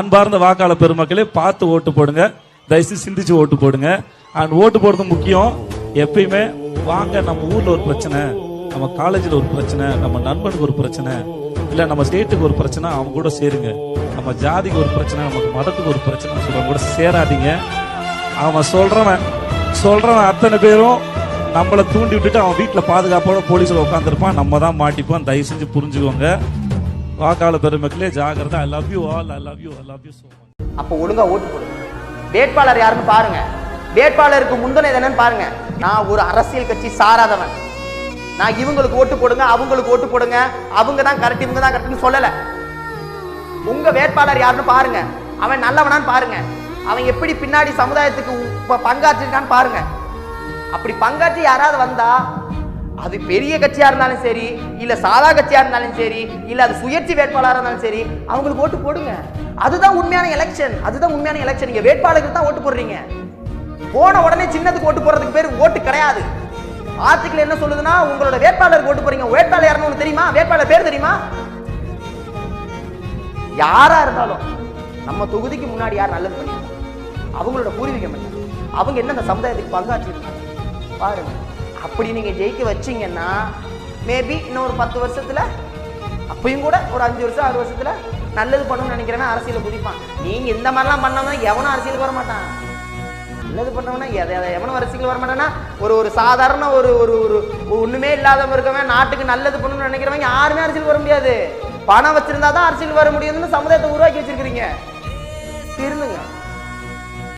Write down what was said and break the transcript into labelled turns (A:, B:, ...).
A: அன்பார்ந்த வாக்காளர் பெருமக்களே பார்த்து ஓட்டு போடுங்க. தயவுசு சிந்திச்சு ஓட்டு போடுங்க. அண்ட் ஓட்டு போடுறது முக்கியம். எப்பயுமே வாங்க நம்ம ஊர்ல ஒரு பிரச்சனை நம்ம காலேஜில் ஒரு பிரச்சனை நம்ம நண்பனுக்கு ஒரு பிரச்சனை இல்லை நம்ம ஸ்டேட்டுக்கு ஒரு பிரச்சனை அவங்க கூட சேருங்க. நம்ம ஜாதிக்கு ஒரு பிரச்சனை நமக்கு மதத்துக்கு ஒரு பிரச்சனை சொல்றவங்க கூட சேராதீங்க. அவன் சொல்றவன் சொல்றவன் அத்தனை பேரும் நம்மளை தூண்டி விட்டுட்டு அவன் வீட்டில் பாதுகாப்போட போலீஸில் உட்காந்துருப்பான் நம்ம தான் மாட்டிப்போம். தயவு செஞ்சு புரிஞ்சுக்கோங்க. வாக்காள பெருமக்களே ஜாகிரதா. I love you all I love you I love you so much
B: அப்போ ஒழுங்கா ஓட்டு போடுங்க வேட்பாளர் யாருன்னு பாருங்க. வேட்பாளருக்கு முந்தனை என்னன்னு பாருங்க. நான் ஒரு அரசியல் கட்சி சாராதவன். நான் இவங்களுக்கு ஓட்டு போடுங்க அவங்களுக்கு ஓட்டு போடுங்க. அவங்க தான் கரெக்ட் இவங்க தான் கரெக்ட்னு சொல்லல. உங்க வேட்பாளர் யாருன்னு பாருங்க. அவன் நல்லவனான்னு பாருங்க. அவன் எப்படி பின்னாடி சமுதாயத்துக்கு பங்காற்றிருக்கான்னு பாருங்க. அப்படி பங்காற்றி யாராவது வந்தா அது பெரிய கட்சியா இருந்தாலும் சரி இல்ல சாதா கட்சியா இருந்தாலும் சரி இல்ல அது சுயேட்சை வேட்பாளரா இருந்தாலும் சரி அவங்களுக்கு ஓட்டு போடுங்க. அதுதான் உண்மையான எலெக்ஷன் அதுதான் உண்மையான எலெக்ஷன் நீங்க வேட்பாளருக்கு தான் ஓட்டு போடுறீங்க. போன உடனே சின்னதுக்கு ஓட்டு போடுறதுக்கு பேர் ஓட்டு கிடையாது. ஆர்டிகல் என்ன சொல்லுதுன்னா உங்களோட வேட்பாளருக்கு ஓட்டு போறீங்க வேட்பாளர் யாருன்னு தெரியுமா? வேட்பாளர் பேர் தெரியுமா? யாரா இருந்தாலும் நம்ம தொகுதிக்கு முன்னாடி யார் நல்லது பண்ணிருக்காங்க அவங்களோட பூர்வீகம் என்ன? அவங்க என்ன அந்த சமுதாயத்துக்கு பங்காற்றிருக்காங்க பாருங்க. அப்படி நீங்கள் ஜெயிக்க வச்சீங்கன்னா மேபி இன்னும் ஒரு பத்து வருஷத்தில் அப்பயும் கூட ஒரு அஞ்சு வருஷம் ஆறு வருஷத்தில் நல்லது பண்ணணும்னு நினைக்கிறேன்னா அரசியல் குதிப்பான். நீங்கள் இந்த மாதிரிலாம் பண்ணாம எவனும் அரசியலுக்கு வர மாட்டான். நல்லது பண்ணவனா எதை எவனும் அரசியல் வர மாட்டானா ஒரு ஒரு சாதாரண ஒரு ஒரு ஒரு ஒன்றுமே இல்லாதவன் இருக்கவன் நாட்டுக்கு நல்லது பண்ணணும்னு நினைக்கிறவங்க யாருமே அரசியல் வர முடியாது. பணம் வச்சிருந்தா தான் அரசியல் வர முடியுதுன்னு சமுதாயத்தை உருவாக்கி வச்சிருக்கிறீங்க. திருந்துங்க